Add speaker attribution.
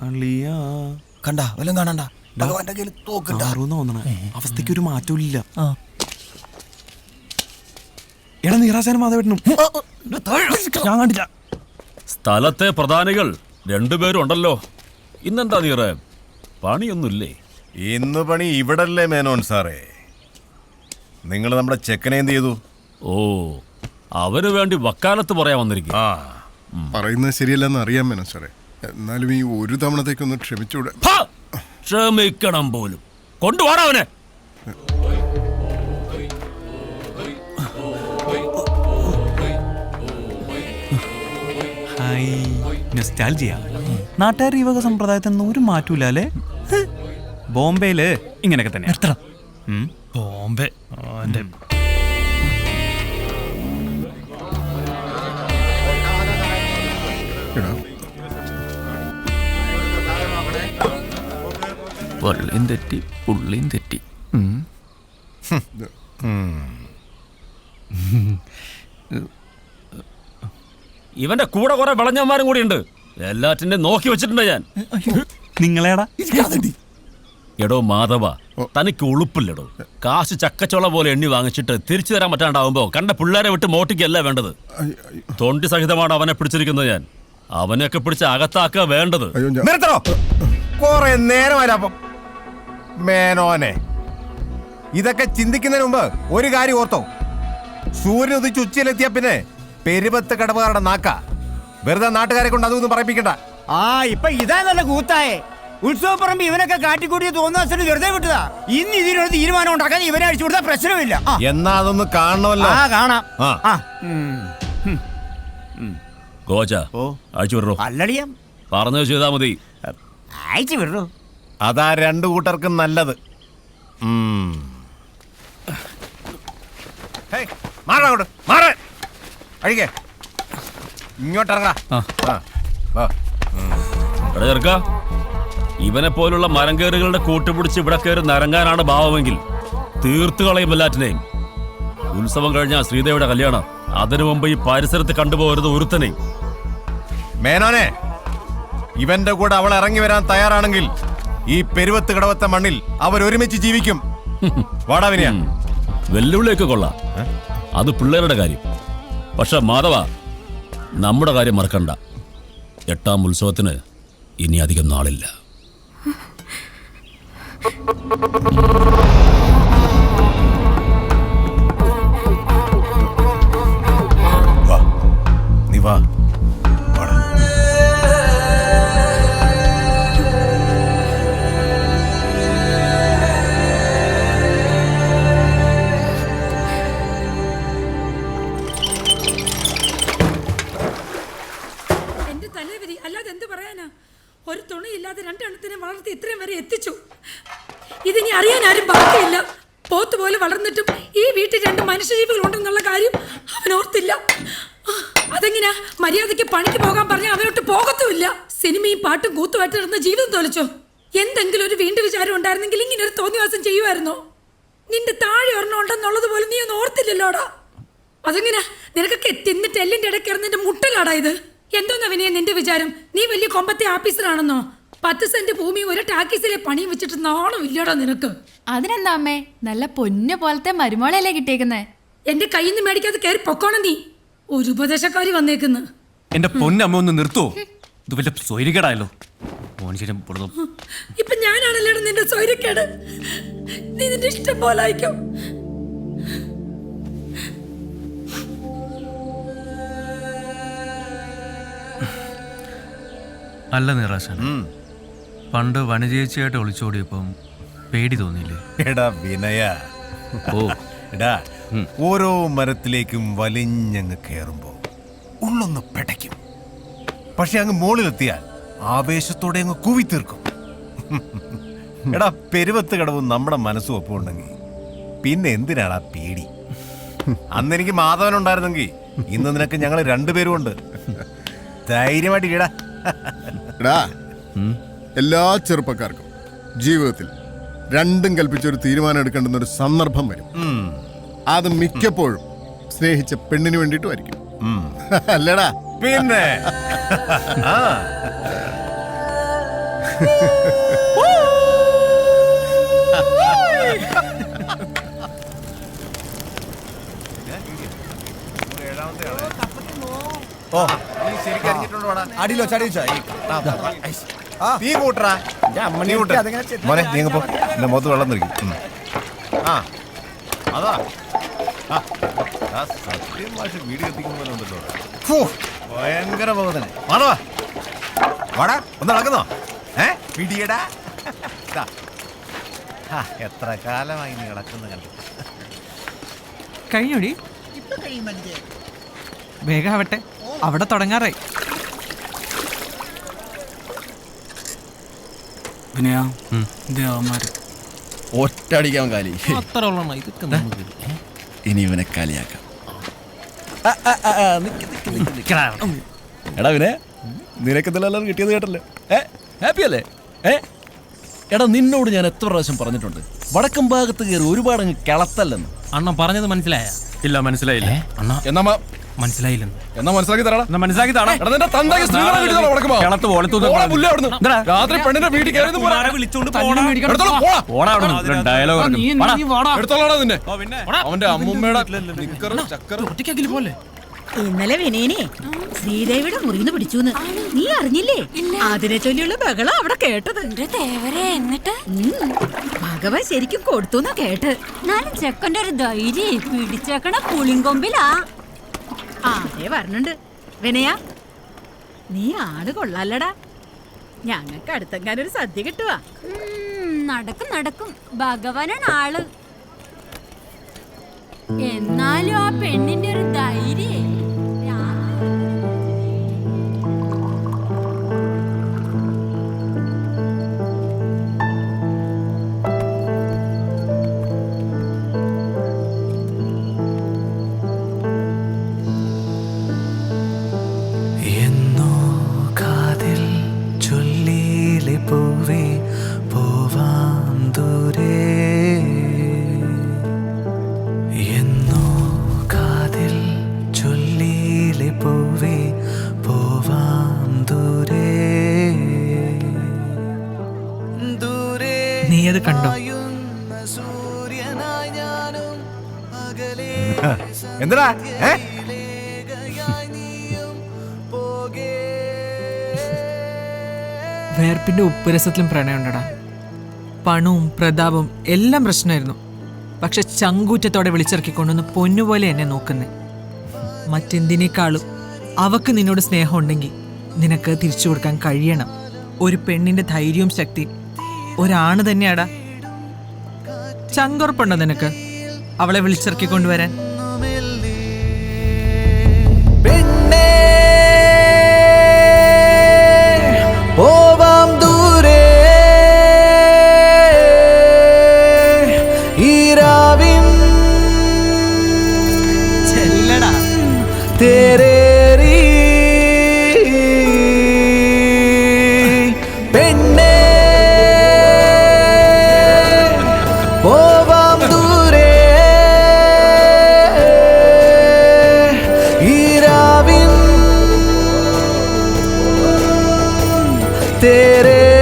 Speaker 1: അളിയാ
Speaker 2: കണ്ട വല്ലതും കാണണ്ട. ഭഗവാന്റെ കയ്യിൽ തോക്കണ്ട
Speaker 1: ആറൂന്ന് തോന്നണേ. അവസ്ഥയ്ക്ക് ഒരു മാറ്റവും ഇല്ല
Speaker 2: ആ.
Speaker 1: എടാ നീറാശാനും മാധവട്ടനും.
Speaker 2: ഞാൻ കണ്ടില്ല.
Speaker 3: സ്ഥലത്തെ പ്രധാനികൾ രണ്ടുപേരും ഉണ്ടല്ലോ. ഇന്നെന്താ നീറ? പണിയൊന്നുമില്ലേ?
Speaker 4: ഇന്ന് പണി ഇവിടല്ലേ മേനോൻ സാറേ. നിങ്ങൾ നമ്മുടെ ചെക്കനെ എന്ത് ചെയ്തു?
Speaker 3: ഓ അവന് വേണ്ടി വക്കാലത്ത് പറയാൻ വന്നിരിക്കും.
Speaker 4: ആ.
Speaker 5: പറയുന്നത് ശരിയല്ലെന്ന് അറിയാം മേനോൻ സാറേ. എന്നാലും ഈ ഒരു തവണത്തേക്കൊന്ന് ക്ഷമിച്ചൂടെ.
Speaker 3: ക്ഷമിക്കണം പോലും. കൊണ്ടുപോടാ അവനെ.
Speaker 1: നാട്ടുകാർ ഈ വക സമ്പ്രദായത്തിൽ ഒരു മാറ്റൂല അല്ലേ. ബോംബെയിൽ ഇങ്ങനെയൊക്കെ തന്നെ
Speaker 2: ബോംബെ. വള്ളിയും തെറ്റി പുള്ളിയും തെറ്റി.
Speaker 3: ഇവന്റെ കൂടെ കുറെ വിളഞ്ഞന്മാരും കൂടി ഉണ്ട്. എല്ലാറ്റിന്റെ നോക്കി വെച്ചിട്ടുണ്ട് ഞാൻ.
Speaker 1: നിങ്ങളേടാ?
Speaker 3: എടോ മാധവ തനിക്ക് ഉളുപ്പില്ലടോ. കാശ് ചക്കച്ചോള പോലെ എണ്ണി വാങ്ങിച്ചിട്ട് തിരിച്ചു തരാൻ പറ്റാണ്ടാവുമ്പോ കണ്ട പിള്ളേരെ വിട്ട് മോട്ടിക്കല്ല വേണ്ടത്? തൊണ്ടി സഹിതമാണ് അവനെ പിടിച്ചിരിക്കുന്നത് ഞാൻ. അവനെയൊക്കെ പിടിച്ച് അകത്താക്കുക വേണ്ടത്.
Speaker 4: നിർത്തണോ? കൊറേ നേരമല്ല അപ്പം. മേനോനെ. ഇതൊക്കെ ചിന്തിക്കുന്നതിന് മുമ്പ് ഒരു കാര്യം ഓർത്തോ. സൂര്യൻ ഉദിച്ച് ഉച്ചയിലെത്തിയ പിന്നെ പെരുപത്ത് കടവുകാരുടെ നാക്ക. വെറുതെ നാട്ടുകാരെ കൊണ്ട് അതൊന്നും പറയിപ്പിക്കണ്ട.
Speaker 6: ആ ഇപ്പൊ ഇതാ നല്ല കൂത്തായേ. ഉത്സവപ്പറമ്പ് ഇവനൊക്കെ കാട്ടിക്കൂട്ടി തോന്നുന്ന വെറുതെ വിട്ടതാ. ഇന്ന് ഇതിനൊരു തീരുമാനം ഉണ്ടാക്കാൻ ഇവനെ അടിച്ചു കൊടുത്താൽ പ്രശ്നമില്ല. ആ,
Speaker 4: എന്നാ അതൊന്ന് കാണണമല്ലോ.
Speaker 6: ആ കാണാം.
Speaker 4: ആ.
Speaker 6: ആ
Speaker 3: കോച്ച അയച്ചു വിടറോ?
Speaker 6: അല്ലടിയാ.
Speaker 3: പറഞ്ഞു ചെയ്താ മതി.
Speaker 6: അയച്ചു വിടൂ
Speaker 4: അതാ രണ്ടു കൂട്ടർക്കും നല്ലത്. മാറ്. ഇങ്ങോട്ടിറങ്ങാ
Speaker 3: ചെറുക്ക ഇവനെ പോലുള്ള മരം കയറുകളുടെ കൂട്ടുപിടിച്ച് ഇവിടെ കയറി നരങ്ങാനാണ് ഭാവമെങ്കിൽ തീർത്തു കളയും എല്ലാറ്റിനെയും. ഉത്സവം കഴിഞ്ഞ ശ്രീദേവിയുടെ കല്യാണം അതിനു മുമ്പ് ഈ പരിസരത്ത് കണ്ടുപോകരുത് ഒരുത്തനെയും.
Speaker 4: മേനോനെ ഇവന്റെ കൂടെ അവൾ ഇറങ്ങി വരാൻ തയ്യാറാണെങ്കിൽ ഈ പെരുവത്ത് കടവത്ത മണ്ണിൽ അവർ ഒരുമിച്ച് ജീവിക്കും വാടാവിനിയ
Speaker 3: ഉം. വെല്ലുവിളിയൊക്കെ കൊള്ളാം. അത് പിള്ളേരുടെ കാര്യം. പക്ഷെ മാധവ നമ്മുടെ കാര്യം മറക്കണ്ട. എട്ടാം ഉത്സവത്തിന് ഇനി അധികം നാളില്ല.
Speaker 7: ഇതിനി അറിയാൻ ആരും ബാക്കിയില്ല. പോത്ത് പോലെ വളർന്നിട്ടും ഈ വീട്ടിൽ രണ്ട് മനുഷ്യജീവികൾ ഉണ്ടെന്നുള്ള കാര്യം അവൻ ഓർത്തില്ല. അതെങ്ങനെയാ മര്യാദയ്ക്ക് പണിക്ക് പോകാൻ പറഞ്ഞ അവനോട്ട് പോകത്തുമില്ല. സിനിമയും പാട്ടും കൂത്തുമായിട്ട് നടന്ന ജീവിതം തോലിച്ചോ എന്തെങ്കിലും ഒരു വീണ്ടും വിചാരം ഉണ്ടായിരുന്നെങ്കിൽ ഇങ്ങനെ ഒരു തോന്നിവാസം ചെയ്യുമായിരുന്നോ? നിന്റെ താഴെ ഒരെണ്ണം ഉണ്ടെന്നുള്ളത് പോലും നീ ഒന്നും ഓർത്തില്ലല്ലോടാ. അതെങ്ങനെ? നിനക്കൊക്കെ തിന്നിട്ട് എല്ലിന്റെ ഇടയ്ക്ക് നിന്റെ മുട്ടലാടാ ഇത്. എന്തോന്നാ വിനയ നിന്റെ വിചാരം? നീ വലിയ കൊമ്പത്തെ ആഫീസറാണെന്നോ? പത്ത് സെന്റ് ഭൂമി ഒരു ടാക്കീസിലെ പണിയും വെച്ചിട്ട് നാണം ഇല്ലടാ നിനക്ക്.
Speaker 8: അതിനെന്താ അമ്മേ? നല്ല പൊന്നു പോലത്തെ മരുമോളയല്ലേ കിട്ടിയേക്കുന്നേ?
Speaker 7: എന്റെ കയ്യിൽ നിന്ന് മേടിക്കാതെ കയറി പൊക്കോണം നീ. ഒരു ഉപദേശക്കാരി വന്നേക്കുന്നു.
Speaker 1: എന്റെ പൊന്നമ്മ ഒന്ന് നിർത്തോ. ഇത് വല്ല സ്വൈരികേടായല്ലോ.
Speaker 7: ഇപ്പൊ ഞാനാണല്ലോ നിന്റെ സ്വൈര്യക്കേട് നീ നിന്റെ ഇഷ്ടം പോലെ ആയിക്കോ.
Speaker 9: അല്ല നിറാശൻ പണ്ട് വനജേച്ചിയായിട്ട് ഒളിച്ചോടിയപ്പം പേടി തോന്നിയില്ലേ?
Speaker 4: എടാ വിനയ.
Speaker 9: ഓ.
Speaker 4: എടാ ഓരോ മരത്തിലേക്കും വലിഞ്ഞങ്ങ് കയറുമ്പോ ഉള്ളൊന്ന് പെടയ്ക്കും. പക്ഷെ അങ്ങ് മുകളിലെത്തിയാൽ ആവേശത്തോടെ അങ്ങ് കൂവിത്തീർക്കും. എടാ പെരുവത്ത് കടവും നമ്മുടെ മനസ്സും ഒപ്പം ഉണ്ടെങ്കിൽ പിന്നെ എന്തിനാടാ പേടി? അന്ന് എനിക്ക് മാധവൻ ഉണ്ടായിരുന്നെങ്കിൽ ഇന്ന് നിനക്ക് ഞങ്ങൾ രണ്ടുപേരും ഉണ്ട് ധൈര്യമായിട്ട് ഇടാ
Speaker 5: എടാ എല്ലാ ചെറുപ്പക്കാർക്കും ജീവിതത്തിൽ രണ്ടും കൽപ്പിച്ചൊരു തീരുമാനം എടുക്കേണ്ടുന്ന ഒരു സന്ദർഭം വരും. അത് മിക്കപ്പോഴും സ്നേഹിച്ച പെണ്ണിന് വേണ്ടിയിട്ടുമായിരിക്കും. അല്ലടാ?
Speaker 4: പിന്നെ? ആ. ഓ നീ ശരിക്കും
Speaker 2: അടിയിലോ ചടിയിച്ചോ
Speaker 4: നീ കൂട്ടറാ. നീ കൂട്ട. മോനെ നീ പോ. എന്റെ മുഖത്ത് വെള്ളം നിൽക്കും. ആ. അതാ. ആ, സത്യം മാഷ് വീട് ഫു, ഭയങ്കര ബോധന വാടാ വാടാ ഒന്ന് നടക്കുന്നോ ഏ? പിടിയടാ. എത്ര കാലമായി നീ കിടക്കുന്ന കണ്ടു.
Speaker 10: കഴിഞ്ഞോടി? വേഗം ആവട്ടെ. അവിടെ തുടങ്ങാറായി.
Speaker 2: വിനയ
Speaker 9: ഒറ്റടിക്കാൻ കാലി. ഇനി ഇവനെ കാലിയാക്കാം. എടാ വിനെ നിനക്കെന്തെല്ലാം കിട്ടിയത് കേട്ടല്ലോ? ഏ ഹാപ്പി അല്ലേ? ഏ? എടാ നിന്നോട് ഞാൻ എത്ര പ്രാവശ്യം പറഞ്ഞിട്ടുണ്ട്? വടക്കം ഭാഗത്ത് കയറി ഒരുപാട് അങ്ങ് കിളത്തല്ലെന്ന്.
Speaker 10: അണ്ണ പറഞ്ഞത് മനസ്സിലായ?
Speaker 9: ഇല്ല മനസ്സിലായില്ല.
Speaker 10: അണ്ണ.
Speaker 9: എന്നാ മ-
Speaker 10: മനസ്സിലായില്ലെന്ന്.
Speaker 9: എന്നാ മനസ്സിലാക്കി തരാടാ.
Speaker 10: എന്നാ മനസ്സിലാക്കി താടാ
Speaker 9: എടാ നിന്റെ തന്തയ്ക്ക് സ്ത്രീകളെ വീട്ടിൽ തന്നെ വടക്കം ഭാഗം.
Speaker 10: കിളത്ത് പോലത്ത്
Speaker 9: പോടാ പുല്ല് അവിടുന്ന്.
Speaker 10: ഇതെടാ.
Speaker 9: രാത്രി പെണ്ണിന്റെ വീട്ടിൽ കയറി നിന്ന് പോരാ.
Speaker 1: വിളിച്ചോണ്ട്
Speaker 9: എടുത്തോളാം, പോടാ.
Speaker 10: ഓടാ അവിടെ ഡയലോഗ്
Speaker 9: എടുത്തോളാടാ നിന്നെ. അവന്റെ അമ്മുമ്മയുടെ നിക്കറും ചക്കറും
Speaker 10: ഒറ്റയ്ക്കാക്കില്ല പോലെ.
Speaker 7: ഇന്നലെ വിനയനെ ശ്രീദേവിയുടെ മുറിന്ന് പിടിച്ചൂന്ന്. നീ അറിഞ്ഞില്ലേ? അതിനെ ചൊല്ലിയുള്ള ബഹളം അവിടെ കേട്ടത്.
Speaker 8: തേവരെ എന്നിട്ട്?
Speaker 7: ഭഗവൻ ശരിക്കും കൊടുത്തുന്നാ കേട്ട്.
Speaker 8: എന്നാലും ചെക്കന്റെ ഒരു ധൈര്യം പിടിച്ചേക്കണ പുളിങ്കൊമ്പിലാ.
Speaker 7: ആ അതേ പറഞ്ഞുണ്ട് വിനയ നീ ആൾ കൊള്ളാല്ലടാ. ഞങ്ങൾക്ക് അടുത്തെങ്ങാനൊരു സദ്യ കിട്ടുവാ.
Speaker 8: നടക്കും നടക്കും. ഭഗവാനാണ് ആൾ. എന്നാലും ആ പെണ്ണിന്റെ ഒരു ധൈര്യേ
Speaker 10: ദൂരെ എന്നോ കാതിൽ ചൊല്ലിയിലെ പൂവേ പോവാം ദൂരെ. നീ അത് കണ്ടോ?
Speaker 4: എന്തിനാ? ഏ?
Speaker 10: വേർപ്പിന്റെ ഉപ്പുരസത്തിലും പ്രണയമുണ്ടടാ. പണവും പ്രതാപവും എല്ലാം പ്രശ്നമായിരുന്നു. പക്ഷെ ചങ്കൂറ്റത്തോടെ വിളിച്ചിറക്കിക്കൊണ്ടുവന്ന് പൊന്നുപോലെ എന്നെ നോക്കുന്നേ. മറ്റെന്തിനേക്കാളും അവക്ക് നിന്നോട് സ്നേഹം ഉണ്ടെങ്കിൽ നിനക്ക് തിരിച്ചു കൊടുക്കാൻ കഴിയണം. ഒരു പെണ്ണിന്റെ ധൈര്യവും ശക്തിയും ഒരാണ് തന്നെയാടാ. ചങ്കുറപ്പുണ്ടോ നിനക്ക് അവളെ വിളിച്ചിറക്കിക്കൊണ്ടുവരാൻ? പോവാം तेरे